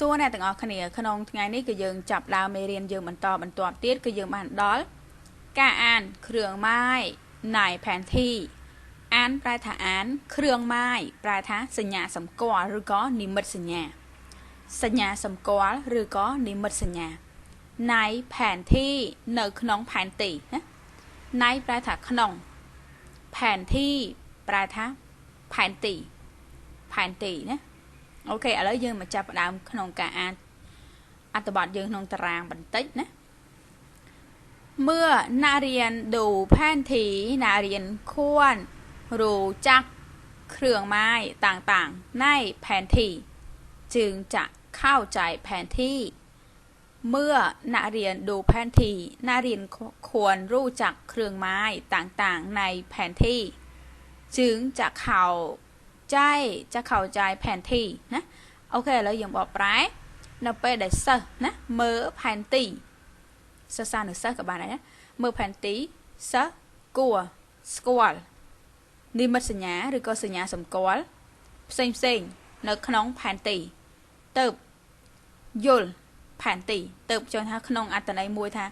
សួរអ្នកទាំងអស់គ្នាក្នុងថ្ងៃនេះគឺយើងចាប់ដើមមេរៀនយើងបន្តបន្ទាប់ទៀតគឺយើងបានដល់ការអានគ្រឿងម៉ាយណៃផែនទីអានប្រែថាអានគ្រឿងម៉ាយប្រែថាសញ្ញាសម្គាល់ឬក៏និមិត្តសញ្ញា សញ្ញាសម្គាល់ឬក៏និមិត្តសញ្ញាណៃផែនទីនៅក្នុងផែនទីណាណៃប្រែថាក្នុងផែនទីប្រែថាផែនទីផែនទីណា โอเคเอาแล้วยืนมาจับดาวขนมกาอัตบอดยืนขนมตารางบันติดนะเมื่อนาเรียนดูแผนที่นาเรียนควรรู้จักเครื่องไม้ต่างๆ ในแผนที่ จึงจะเข้าใจแผนที่ เมื่อนาเรียนดูแผนที่นาเรียนควรรู้จักเครื่องไม้ต่างๆ ในแผนที่ จึงจะเข้า ใจจะเข้าใจแผนที่ណាអូខេឥឡូវយើងបកប្រែនៅពេលដែលសិស្សណាមើលផែនទីសិស្សសានុសិស្សក៏បានដែរណាមើលផែនទីសិស្សគួរស្គាល់និមិត្តសញ្ញាឬក៏សញ្ញាសម្គាល់ផ្សេងផ្សេងនៅក្នុងផែនទីទៅយល់ផែនទីទៅចង់ថាក្នុងអត្តន័យមួយថា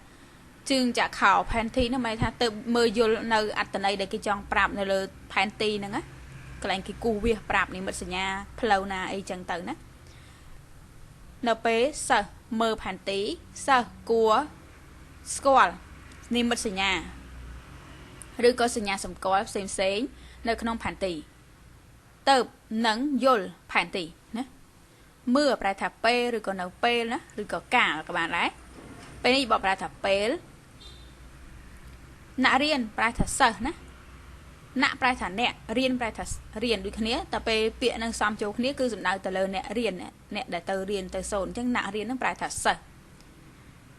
ជើងចាក់ខោផែនទីនោះหมายថាទៅមើលយល់នៅអត្តន័យដែលគេចង់ប្រាប់នៅលើផែនទីហ្នឹងណា កន្លែងគេគូវាសប្រាប់និមិត្តសញ្ញាផ្លូវណាអីចឹងទៅណានៅពេលសិស្សមើលផែនទីសិស្សគួរស្គាល់និមិត្តសញ្ញាឬក៏សញ្ញាសម្គាល់ផ្សេងផ្សេងនៅក្នុងផែនទីទៅនឹងយល់ផែនទីណាមើលប្រែថាពេលឬក៏នៅពេលណាឬក៏កាលក៏បានដែរពេលនេះបកប្រែថាពេលអ្នករៀនប្រែថាសិស្សណា អ្នកប្រែថាអ្នករៀនប្រែថារៀនដូចគ្នាតែពេលពាក្យនឹងសំចូលគ្នាគឺសំដៅទៅលើអ្នករៀនអ្នកដែលទៅរៀនទៅសូត្រអញ្ចឹងអ្នករៀននឹងប្រែថាសិស្ស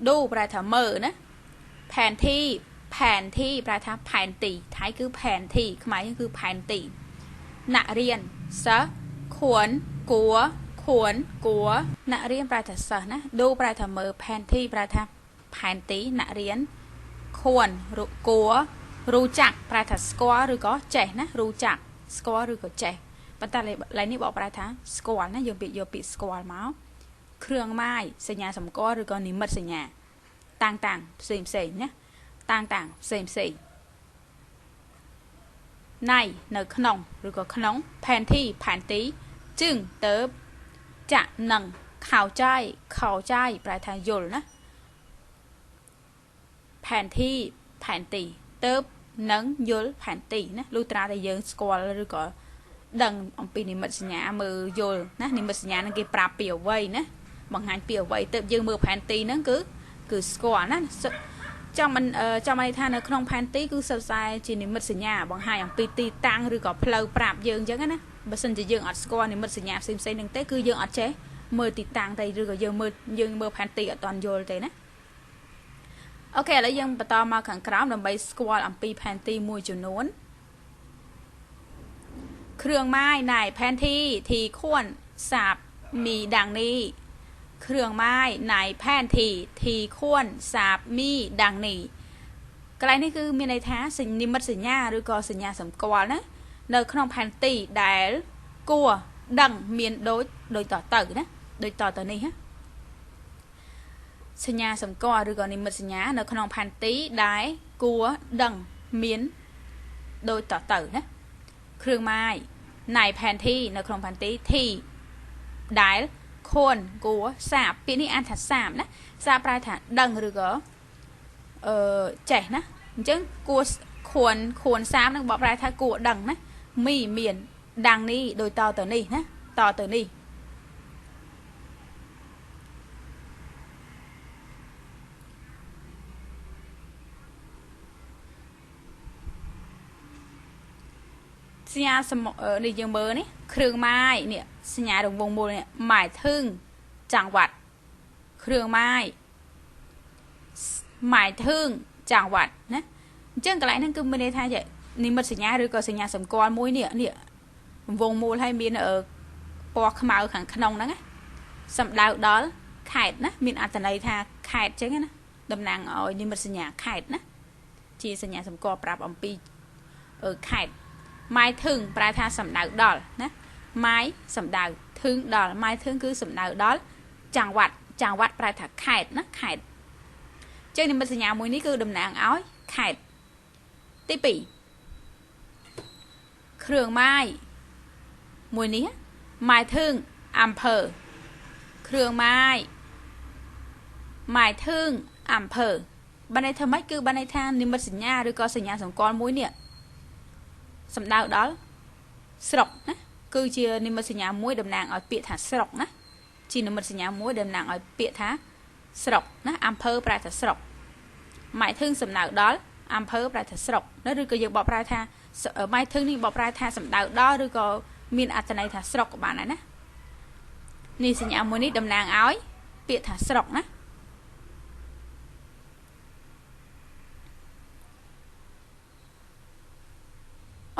ដូប្រែថាមើលណាផែនទីផែនទីប្រែថាផែនទីថៃគឺផែនទីខ្មែរគឺផែនទីអ្នករៀនសិស្សខួនគួរខួនគួរអ្នករៀនប្រែថាសិស្សណាដូប្រែថាមើលផែនទីប្រែថាផែនទីអ្នករៀនខួនគួរ รู้จักប្រែថាស្គាល់ឬក៏ចេះណាรู้จักស្គាល់ឬក៏ចេះប៉ុន្តែឡើយនេះបកប្រែថាស្គាល់ណាយើងពាក្យយកពាក្យស្គាល់មកគ្រឿងម៉ាយសញ្ញាសម្គាល់ឬក៏និមិត្តសញ្ញាតាំងតាំងផ្សេងផ្សេងណាតាំងតាំងផ្សេងផ្សេងណៃនៅក្នុងឬក៏ក្នុងផែនទីផែនទីជឹងទៅចាក់នឹងខោចាយខោចាយប្រែថាយល់ណាផែនទីផែនទីទៅ នឹងយល់ផែនទីណាលុះត្រាតែយើងស្គាល់ឬក៏ដឹងអំពីនិមិត្តសញ្ញាមើលយល់ណានិមិត្តសញ្ញាហ្នឹងគេប្រាប់ពីអ្វីណាបង្ហាញពីអ្វីទៅយើងមើលផែនទីហ្នឹងគឺគឺស្គាល់ណាចាំមិនចាំន័យថានៅក្នុងផែនទីគឺសរសើរជានិមិត្តសញ្ញាបង្ហាញអំពីទីតាំងឬក៏ផ្លូវប្រាប់យើងអញ្ចឹងណាបើសិនជាយើងអត់ស្គាល់និមិត្តសញ្ញាផ្សេងផ្សេងហ្នឹងទេគឺយើងអត់ចេះមើលទីតាំងទេឬក៏យើងមើលយើងមើលផែនទីអត់តន់យល់ទេណា អូខេឥឡូវយើងបន្តមកខាងក្រោមដើម្បីស្គាល់អំពីផែនទីមួយចំនួនគ្រឿងម៉ាយនៃផែនទីទីខួនសាបមីដាងនេះគ្រឿងម៉ាយនៃផែនទីទីខួនសាបមីដាងនេះកន្លែងនេះគឺមានន័យថាសនិមិត្តសញ្ញាឬក៏សញ្ញាសម្គាល់ណានៅក្នុងផែនទីដែលគួរដឹងមានដូចដូចតទៅណាដូចតទៅនេះណា សញ្ញាសម្គាល់ឬក៏និមិត្តសញ្ញានៅក្នុងផែនទីដែលគួរដឹងមានដូចតទៅណាគ្រឿងម៉ាយណៃផែនទីនៅក្នុងផែនទីទីដែលខួនគួរសាបពាក្យនេះអានថាសាបណាសាបប្រែថាដឹងឬក៏អឺចេះណាអញ្ចឹងគួរខួនខួនសាបនឹងបកប្រែថាគួរដឹងណាមីមានដាំងនេះដូចតទៅនេះណាតទៅនេះ សញ្ញានេះយើងមើលនេះគ្រឿងម៉ាយនេះសញ្ញារង្វង់មូលនេះម៉ាយធឹងចង្វាត់គ្រឿងម៉ាយម៉ាយធឹងចង្វាត់ណាអញ្ចឹងកន្លែងហ្នឹងគឺមានន័យថានិមិត្តសញ្ញាឬក៏សញ្ញាសម្គាល់មួយនេះនេះរង្វង់មូលហើយមានពណ៌ខ្មៅខាងក្នុងហ្នឹងណាសំដៅដល់ខេតណាមានអត្ថន័យថាខេតអញ្ចឹងណាតំណាងឲ្យនិមិត្តសញ្ញាខេតណាជាសញ្ញាសម្គាល់ប្រាប់អំពីខេត ម៉ាយធឹងប្រែថាសំដៅដល់ណាម៉ាយសំដៅធឹងដល់ម៉ាយធឹងគឺសំដៅដល់ចង្វាត់ចង្វាត់ប្រែថាខេតណាខេតជានិមិត្តសញ្ញាមួយនេះគឺតំណាងឲ្យខេតទី2គ្រឿងម៉ាយមួយនេះម៉ាយធឹងអំភើគ្រឿងម៉ាយម៉ាយធឹងអំភើបានន័យថាម៉េចគឺបានន័យថានិមិត្តសញ្ញាឬក៏សញ្ញាសម្គាល់មួយនេះ សំដៅដល់ស្រុកណាគឺជានិមិត្តសញ្ញាមួយតំណាងឲ្យពាក្យថាស្រុកណាជានិមិត្តសញ្ញាមួយតំណាងឲ្យពាក្យថាស្រុកណាអំភើប្រែថាស្រុកម៉ៃធឹងសំដៅដល់អំភើប្រែថាស្រុកណាឬក៏យើងបកប្រែថាម៉ៃធឹងនេះបកប្រែថាសំដៅដល់ឬក៏មានអត្ថន័យថាស្រុកក៏បានដែរណានេះសញ្ញាមួយនេះតំណាងឲ្យពាក្យថាស្រុកណា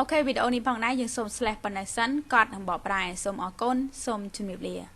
អូខេវីដេអូនេះផងដែរយើងសូម slash ប៉ុណ្ណេះសិនកត់នឹងបកប្រែសូមអរគុណសូមជម្រាបលា